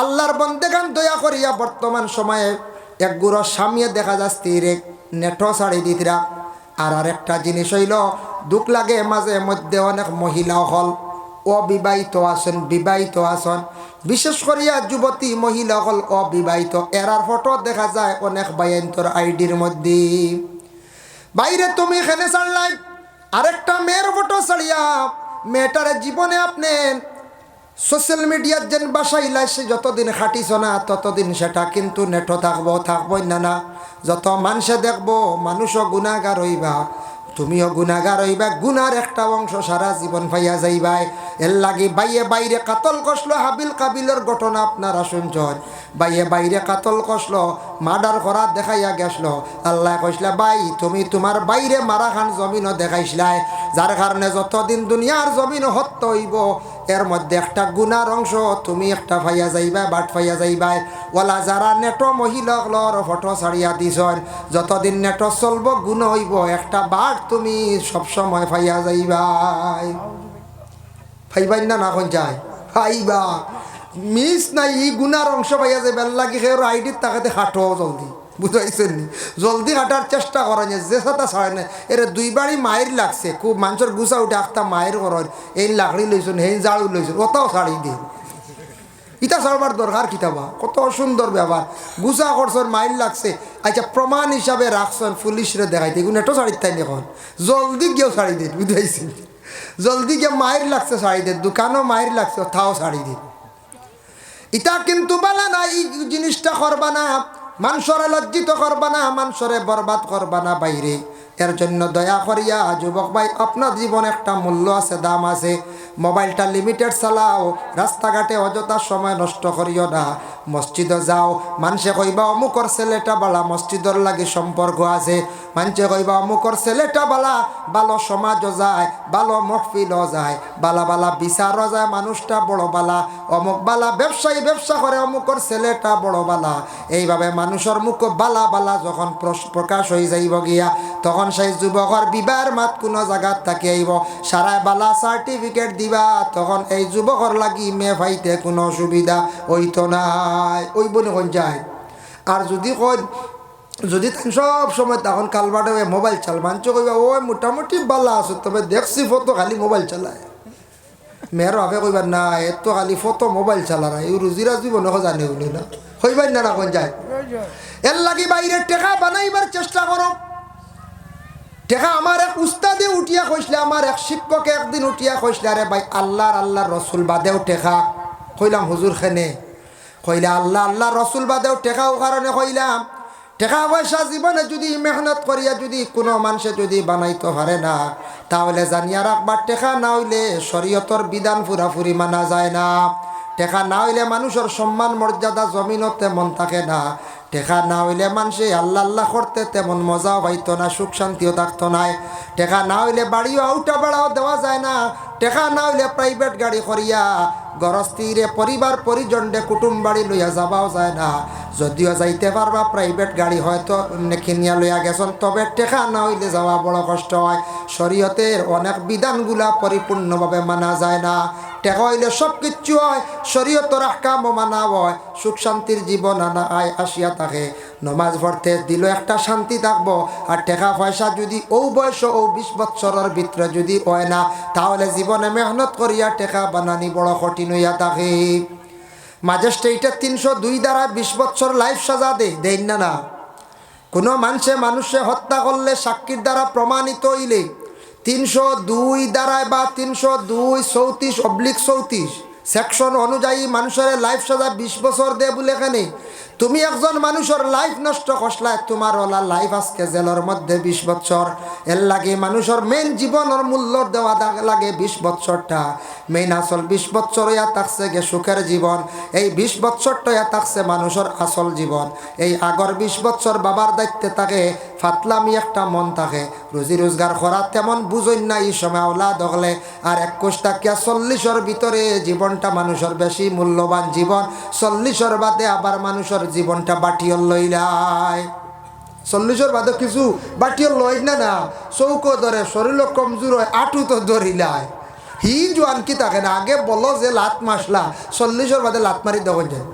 আল্লাহর বন্দেগান দয়া করিয়া বর্তমান সময়ে এক গুড়ো সামিয়ে দেখা যাচ্ছে রে নেটো শাড়ি দিতরা আর আরেকটা জিনিস হইল, দুঃখ লাগে মাঝে মধ্যে অনেক মহিলা হল। অবিবাহিত আসন বিবাহিত আসন বিশেষ করিয়া যুবতী মহিলা হল অবিবাহিত। এরার ফটো দেখা যায় অনেক বায়ন্তর আইডির মধ্যে। বাইরে তুমি এখানে ছাড়লাই আরেকটা মেয়ের ফটো ছাড়িয়া মেয়েটার জীবনে আপনি সোশ্যাল মিডিয়ার যেন বাসাইলাই সে যতদিন খাটিছ না, ততদিন সেটা কিন্তু নেটো থাকব, থাকবই না না। যত মানুষে দেখব, মানুষও গুণাগার হইবা। তুমিও গুণাগার হইবা গুনার একটা অংশ সারা জীবন পাইয়া যাইবাই। এর লাগি বাইয়ে বাইরে কাতল কষলো হাবিল কাবিলের ঘটনা আপনারা শুনছেন বাইয়ে বাইরে কাতল কষলো, মার্ডার করা দেখাইয়া গেছল আল্লাহ কইসলা বাই তুমি তোমার বাইরে মারা খান জমিনও দেখাইছিলাই যার কারণে যতদিন দুনিয়ার জমিন হত্য হইব এর মধ্যে একটা গুনার অংশ, তুমি একটা ফাইয়া যাইবা, বাট ফাইয়া যাইবাই। ওলা যারা নেটো মহিলাগুলোর ফটো ছাড়িয়া দিছন যতদিন নেটো চলব গুণ হইব, একটা বাট তুমি সবসময় ফাইয়া যাইবাই। ফাইবাই না না যায়? ফাইবা। মিস নাই, ই গুনার অংশ পাইয়া যাবে লাগি সের আইডির তাকাতে হাঁটো জলদি। বুঝাইছেন নি? জলদি হাঁটার চেষ্টা করেন যে সাথে ছাড়ে না। এর দুইবারই মায়ের লাগছে। খুব মানুষের গুছা উঠে আখতা মায়ের করেন এই লাকড়ি লইছেন সেই জাড়ু লইছেন, ওটাও ছাড়ি দিন ইটা ছাড়বার দরকার কিতাবা কত সুন্দর ব্যবহার গুছা করছেন মাইল লাগছে। আচ্ছা প্রমাণ হিসাবে রাখছেন পুলিশরে দেখাইতে। এগুলো নেটো ছাড়ি তাই এখন? জলদি গিয়েও ছাড়ি দিন বুঝাইছেন জলদি গিয়ে মায়ের লাগছে শাড়ি দিন দোকানও মায়ের লাগছে তাও শাড়ি দিন ইটা কিন্তু বলা না এই জিনিসটা করবা না। মানুষরে লজ্জিত করবা না মানুষরে বরবাদ করবা না বাইরে। এর জন্য দয়া করিয়া, যুবক ভাই, আপনার জীবন একটা মূল্য আছে, দাম আছে। মোবাইলটা লিমিটেড চালাও রাস্তাঘাটে অযথা সময় নষ্ট করিও না। মসজিদে যাও মানুষে কইবা অমুকর ছেলেটা বালা মসজিদর লাগে সম্পর্ক আছে। মানুষে কইবা অমুকর ছেলেটা বালা ভালো সমাজও যায় ভালো মহফিলও যায়, বালা বালা বিচারও যায় মানুষটা বড় বালা, অমুক বালা ব্যবসায়ী ব্যবসা করে অমুকর ছেলেটা বড় বালা। এইভাবে মানুষের মুখ বালা বালা যখন প্রকাশ হয়ে যাইব গিয়া, তখন সেই যুবকর বিবাহের মাত কোনো জায়গাত থাকি আইব সারায় বালা সার্টিফিকেট দিবা তখন এই যুবকর লাগি মেয়ে ভাইতে কোনো অসুবিধা হইতো নাই। ওই বনে কোন যায় আর যদি কোন যদি সব সময় তখন কালবাটে মোবাইল চাল মানছ কইবা ওই মোটামুটি বালা আছে তবে দেখছি ফটো খালি মোবাইল চালায়। মেয়ের ভাবে কইবার না এত খালি ফটো মোবাইল চালারা এই রুজিরা জীবন জানে বলে না। হইবার না না কোন যায় এর লাগি বাইরে টেকা বানাইবার চেষ্টা করো। টেকা আমার এক উস্তাদে উঠিয়া কইসলে, আমার এক শিক্ষকে একদিন উঠিয়া কইসলে, আরে ভাই, আল্লাহর আল্লাহর রসুল বাদেও টেকা। কইলাম, হুজুর খেনে। কইলে, আল্লাহ আল্লাহ রসুল বাদেও টেকাও কারণে কইলাম। টাকা পয়সা জীবনে যদি মেহনত করিয়া যদি কোনো মানুষে যদি বানাইতে পারে না, তাহলে জানিয়া রাখবার টেকা না হইলে শরীয়তর বিধান ফুরাফুরি মানা যায় না। টেকা না হইলে মানুষের সম্মান, মর্যাদা জমিনও তেমন থাকে না। টেকা না হইলে মানুষে আল্লাহ আল্লাহ করতে তেমন মজাও পাইতো না, সুখ শান্তিও থাকতো নাই টেকা না হইলে বাড়িও আউটা বেড়াও দেওয়া যায় না। টেকা না হইলে প্রাইভেট গাড়ি করিয়া গরস্তিরে পরিবার পরিজনডে কুটুম বাড়ি লইয়া যাবাও যায় না। যদিও যাইতে পারবা প্রাইভেট গাড়ি হয়তো নেখিনিয়া লইয়া গেছন, তবে টেকা না হইলে যাওয়া বড় কষ্ট হয়। শরীয়তের অনেক বিধানগুলা পরিপূর্ণভাবে মানা যায় না। টেকা হইলে সব কিচ্ছু হয় শরীয়তর আহকামও মানা হয়, সুখ শান্তির জীবন আনা আয় আসিয়া থাকে। নমাজ পড়তে দিল একটা শান্তি থাকব, আর টাকা পয়সা যদি ও বয়স ও বিশ বৎসরের ভিতরে যদি হয় না, তাহলে জীবনে মেহনত করিয়া টেকা বানানি বড় কঠিন হইয়া থাকে। ম্যাজিস্ট্রেটের তিনশো দুই দ্বারা বিশ বৎসর লাইফ সাজা দেয় দেন না না? কোনো মানুষে মানুষে হত্যা করলে সাক্ষীর দ্বারা প্রমাণিত হইলে। তিনশো দুই দ্বারায় বা তিনশো দুই চৌত্রিশ অব্লিক চৌত্রিশ সেকশন অনুযায়ী মানুষের লাইফ সাজা বিশ বছর দে বলে কেনে। তুমি একজন মানুষের লাইফ নষ্ট করলা তোমার ওলা লাইফ আজকে জেলের মধ্যে বিশ বছর এর লাগে মানুষের মেন জীবনের মূল্য দেওয়া লাগে বিশ বছরটা মেইন আসল বিশ বছর ইয়া থাকছে গে সুখের জীবন। এই বিশ বছরটা ইয়া থাকছে মানুষের আসল জীবন। এই আগর বিশ বছর বাবার দায়িত্বে থাকে, ফাতলামি একটা মন থাকে। রুজি রোজগার করা তেমন বুঝই না, এই সময় ওলা দখলে আর একুশ টাকিয়া চল্লিশের ভিতরে জীবনটা মানুষের বেশি মূল্যবান জীবন। চল্লিশের বাদে আবার মানুষের জীবনটা বাটিয়ল লইলায় চল্লিশের বাদে কিছু বাটিয়ল লই না না, চৌকো ধরে শরীর কমজোর হয় আটু তো ধরিলায় হি জোয়ান কি থাকে না? আগে বলো যে লাত মাসলা চল্লিশের বাদে লাত মারি যায়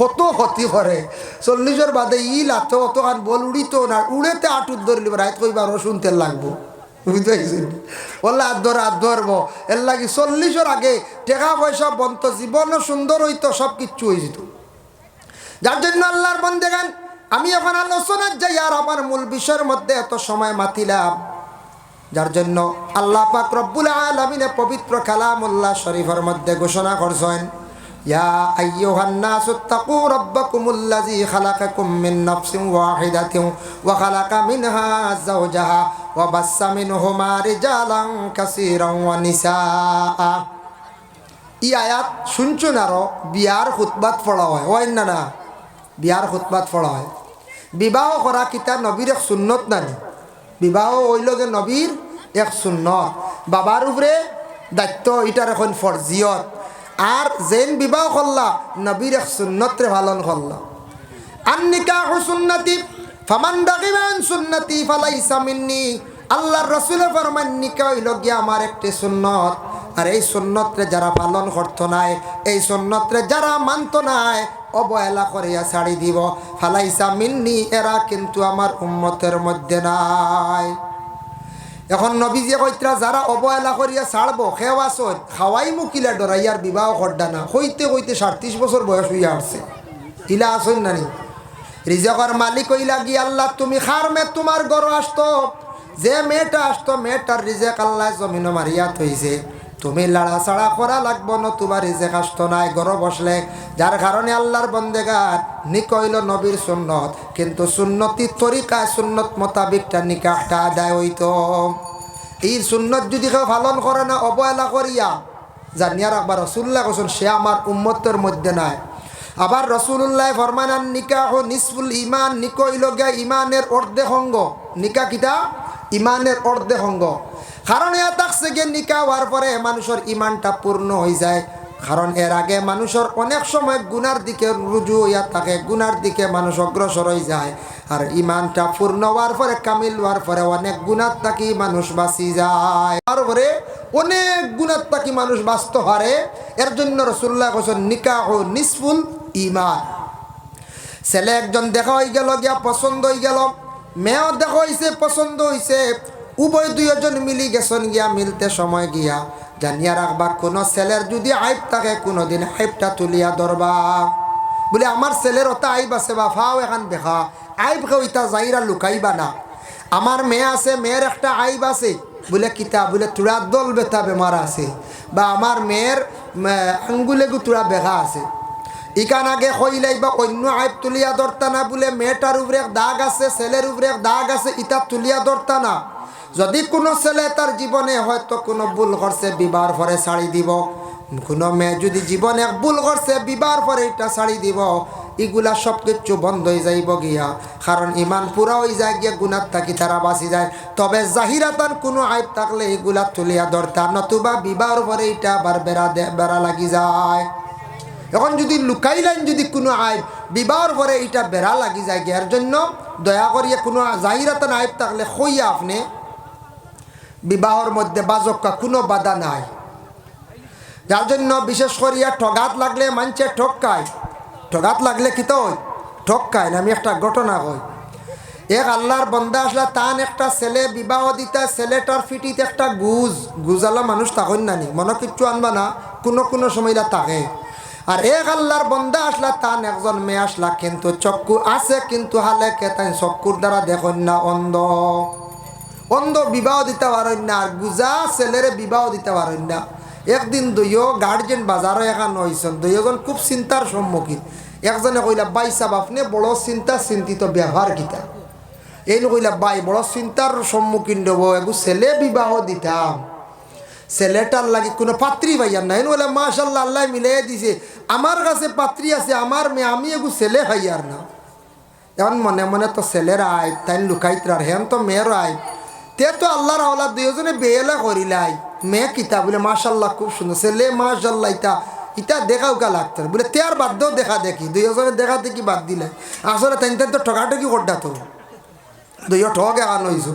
কত ক্ষতি করে চল্লিশের বাদে ই লাথ অত আর বল উড়িত না উড়েতে আটুর ধরলি রাত কইবার শুনতে লাগবো। বুঝতে পারছেন বললে এর আগে পয়সা বন্ত সুন্দর হয়ে যার জন্য আল্লাহর আমি এখন আলোচনার যাই আর আমার মূল বিষয়ের মধ্যে এত সময় মাতিলাম। যার জন্য আল্লাহ পাক রব্বুল আলমিনে পবিত্র কালামুল্লাহ শরীফের মধ্যে ঘোষণা করছেন মিনহা ই আয়াত শুনছুন আরও, বিয়ার খুতবাত পড়া হয় ওই না না? বিয়ার খুতবাত পড়া হয়। বিবাহ করা কিতা নবীর সুন্নত নানি বিবাহ হইল যে নবীর এক সুন্নত। বাবার উপরে দায়িত্ব এটার এখন ফরজিয়ত। আর জেন বিবাহ করলা, নবীর এক সুন্নতরে পালন করলা। আন্নিকাহ সুন্নতি, ফামান দাগিবান সুন্নতি ফালাইসা মিন্নি। আল্লাহর রসুলের ফরমান নিকা হইল গিয়া আমার একটি সুন্নত। আর এই সুন্নতরে যারা পালন করতো নাই, এই সুন্নতরে যারা মানত নাই, অবহেলা করিয়া ছাড়ি দিব। ফালাইসা মিন্নি, এরা কিন্তু আমার উম্মতের মধ্যে নাই। এখন নবীজি কইতরা, যারা অবহেলা করিয়া ছাড়ব খেও আসন খাওয়াই মুকিলা ডরাইয়ার বিবাহ না। হইতে হইতে সাতত্রিশ বছর বয়স হইয়া আসছে। ইলা আসই নানি। রিজকর মালিক হইলা গিয়ে আল্লাহ, তুমি খার মে তোমার গড় আসতো। যে মেয়েটা আসতো, মেয়েটার রিজেক আল্লাহ জমিন মারিয়া থইছে। তুমি লাড়া ছাড়া করা লাগবো না, তোমার রিজেক আসতো নাই গরো বসলে যার কারণে আল্লাহর বন্দেগার নিকইল নবীর সুন্নত। কিন্তু সুন্নতি তরিকায় সুন্নত মোতাবিকটা নিকাহটা আদায় হইতো। এই সুন্নত যদি কেউ পালন করে না, অবহেলা করিয়া, জানিয়া রাখবার রসুল্লাহ কোসন সে আমার উম্মতের মধ্যে নাই। আবার রসুল্লাহ ফরমানান নিকাহ নিসফুল ইমান নিকইল গিয়া ইমানের অর্ধেক অঙ্গ। নিকা কিতা? ইমানের অর্ধেক অঙ্গ। কারণ এ থাকছে গিয়ে নিকা হওয়ার পরে মানুষের ইমানটা পূর্ণ হয়ে যায়। কারণ এর আগে মানুষের অনেক সময় গুনার দিকে রুজু হইয়া থাকে, গুনার দিকে মানুষ অগ্রসর হয়ে যায়। আর ইমানটা পূর্ণ হওয়ার পরে, কামিল হওয়ার পরে অনেক গুণার থাকি মানুষ বাঁচি যায়। তারপরে অনেক গুণার থাকি মানুষ বাঁচতে পারে এর জন্য রসুল্লাহ কোসন নিকাহ নিসফুল ইমান ছেলে একজন দেখা হয়ে গেল, গিয়া পছন্দ হয়ে গেল। মেয়েও দেখা হয়েছে পছন্দ হয়েছে উভয় দুইজন মিলি গেছেন গিয়া, মিলতে সময় গিয়া। জানিয়া রাখবা, কোনো ছেলের যদি আইব থাকে, কোনোদিন আইবটা তুলিয়া ধরবা। বলে আমার ছেলের ওটা আইব আছে বা ফাও এখন দেখা। আইব কেউ ইটা যাইরা লুকাইবা না। আমার মেয়ে আছে মেয়ের একটা আইব আছে। বলে, কিতা, বলে তুড়া দল বেতা বেমার আছে। বা আমার মেয়ের আঙ্গুলে গুতুরা বেঘা আছে। ইকান আগে কইলাই বা অন্য আইব তুলিয়া ধরতা না। বলে মেয়েটার উপরে দাগ আছে ছেলের উপরে দাগ আছে ইটা তুলিয়া ধরতা না। যদি কোনো ছেলে তার জীবনে হয়তো কোনো ভুল করছে বিবাহ পরে শাড়ি দিব। কোনো মেয়ে যদি জীবনে ভুল করছে বিবাহ পরে এটা শাড়ি দিব। এগুলা সব কিছু বন্ধ হয়ে যাইব গিয়া। কারণ ইমান পুরা হয়ে যায় গিয়া গুণার থাকি তারা বাঁচি যায়। তবে জাহিরাতান কোনো আইব থাকলে এগুলা তুলিয়া ধরতা। নতুবা বিবাহর পরে এটা আবার বেড়া দে বেড়া লাগি যায়। এখন যদি লুকাইলেন যদি কোনো আইব, বিবাহর পরে এটা বেড়া লাগি যায় এর জন্য দয়া করিয়া কোনো জাহিরাতান আইব থাকলে খইয়া আপনি বিবাহর মধ্যে বাজক্কা কোনো বাধা নাই। যার জন্য বিশেষ করিয়া ঠগাত লাগলে মানছে ঠকায়। ঠগাত লাগলে কি তো ঠকায় না, আমি একটা ঘটনা কই। এক আল্লাহর বন্দা আসলা তান একটা ছেলে বিবাহ দিতা, ছেলেটার ফিটিতে একটা গুজ। গুজালা মানুষ তখন নানি মনে কিচ্ছু আনবা না, কোনো কোনো সময়লা তাকে। আর এক আল্লাহর বন্দা আসলা তান একজন মেয়ে আসলা কিন্তু চক্ষু আছে, কিন্তু হালে কে তাই চক্ষুর দ্বারা দেখুন না অন্ধ। অন্ধ বিবাহ দিতে পারেন না, আর গুজা ছেলেরে বিবাহ দিতে পারেন না। একদিন দুইও গার্জেন বাজারও এখানে হয়েছেন দুইজন খুব চিন্তার সম্মুখীন। একজনে কইলা বাই সাব, আপনি বড় চিন্তা, চিন্তিত ব্যবহার কিতা? এই কইলা বাই বড় চিন্তার সম্মুখীন দেব এগু ছেলে বিবাহ দিতাম। ছেলেটার লাগি কোনো পাত্রী ভাইয়ার না এনে বলে মাশাল্লাহ আল্লাহ মিলাই দিছে। আমার কাছে পাত্রী আছে, আমার মেয়ে, আমি এগু ছেলে ভাইয়ার না। এখন মনে মনে তো ছেলের আয় তাই লুকাইতরার, হেন তো মেয়ের আয় তে তো আল্লাহর আওলা দুজনে বেয়েলা করিলাই। মেয়ে কিতা বলে মাশাল্লাহ খুব সুন্দর। ছেলে মাশাল্লাহ ইতা ইটা দেখা উকা লাগতো বলে, তে আর বাদ দেখা দেখি। দুইজনে দেখা দেখি বাদ দিলে। আসলে তাই তো ঠকাঠকি করডা তো। দুইও ঠক এখান হইছো।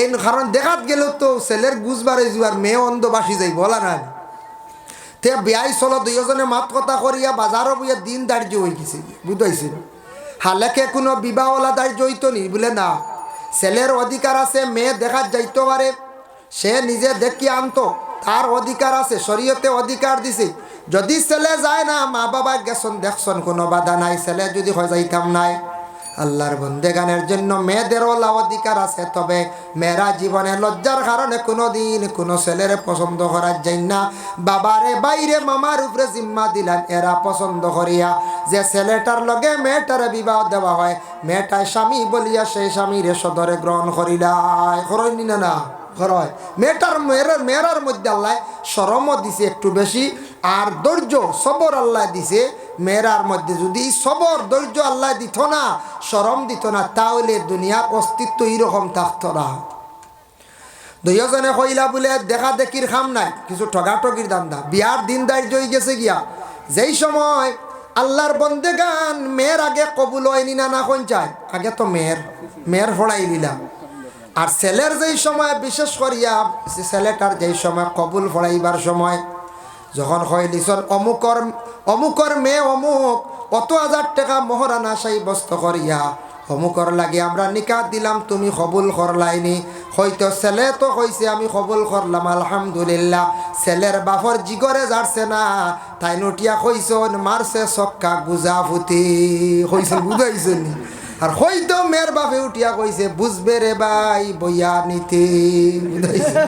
এই কারণ দেখাত গেলেও তো ছেলের গুজ বাড়াই যাবার মেয়ে অন্ধ বাসি যাই বলা না তে বিয়াই চলো দুইজনে মাত কথা করিয়া বাজারও বইয়া দিন দার্য হয়ে গেছে বুঝাইছে হালেকে কোনো বিবাহওয়ালা দার্য হইতো নি? বলে, না। ছেলের অধিকার আছে, মেয়ে দেখার যাইতে পারে। সে নিজে দেখি আনত, তার অধিকার আছে, শরীয়তে অধিকার দিছে। যদি ছেলে যায় না মা বাবা গেছন দেখছন, কোনো বাধা নাই। ছেলে যদি হয়ে যাইতাম নাই। আল্লাহর বন্দেগানের জন্য মেয়েদেরও অধিকার আছে, তবে মেয়েরা জীবনে লজ্জার কারণে কোনো দিন কোনো ছেলের পছন্দ করার যাই না। বাবারে, বাইরে মামার উপরে জিম্মা দিলেন, এরা পছন্দ করিয়া। যে ছেলেটার লগে মেয়েটারে বিবাহ দেওয়া হয় মেয়েটায় স্বামী বলিয়া সেই স্বামীরে সদরে গ্রহণ করিলাই। করইনি না না হয় মেয়েটার মেয়ের, মেয়েরার মধ্যে আল্লাহ সরমও দিছে একটু বেশি, আর ধৈর্য, সবর আল্লাহ দিছে মেয়েরার মধ্যে যদি সবর, ধৈর্য আল্লাহ দিত না সরম দিত না, তাহলে দুনিয়ার অস্তিত্ব এইরকম থাকতো না। দুইজনে কইলা বলে, দেখা দেখির খাম নাই, কিছু ঠগা ঠগাঠগির দান্দা বিয়ার দিন দায়িত্ব হয়ে গেছে গিয়া। যেই সময় আল্লাহর বন্দে গান, মেয়ের আগে কবুল হয়নি না না কোন চায় আগে তো মেয়ের মেয়ের ফড়াই নিলাম আর ছেলের যেই সময়, বিশেষ করিয়া ছেলেটার যেই সময় কবুল ফড়াইবার সময়, যখন হয় লিসন, অমুকর অমুকর মেয়ে অমুক, অত হাজার টাকা মহরানা সাব্যস্ত করিয়া অমুকর লাগে আমরা নিকাত দিলাম, তুমি কবুল করলাইনি হয়তো ছেলে তো কইছে আমি কবুল করলাম আলহামদুলিল্লাহ। ছেলের বাফর জিগরে যাচ্ছে না তাই নটিয়া কইছন মারছে সক্কা গুজা ফুটি। কইছে বুঝাইছে নি? আর হয়তো মেয়ের বাপে উঠিয়া কইছে বুঝবে রে ভাই বইয়া নিতে। বুঝাইছে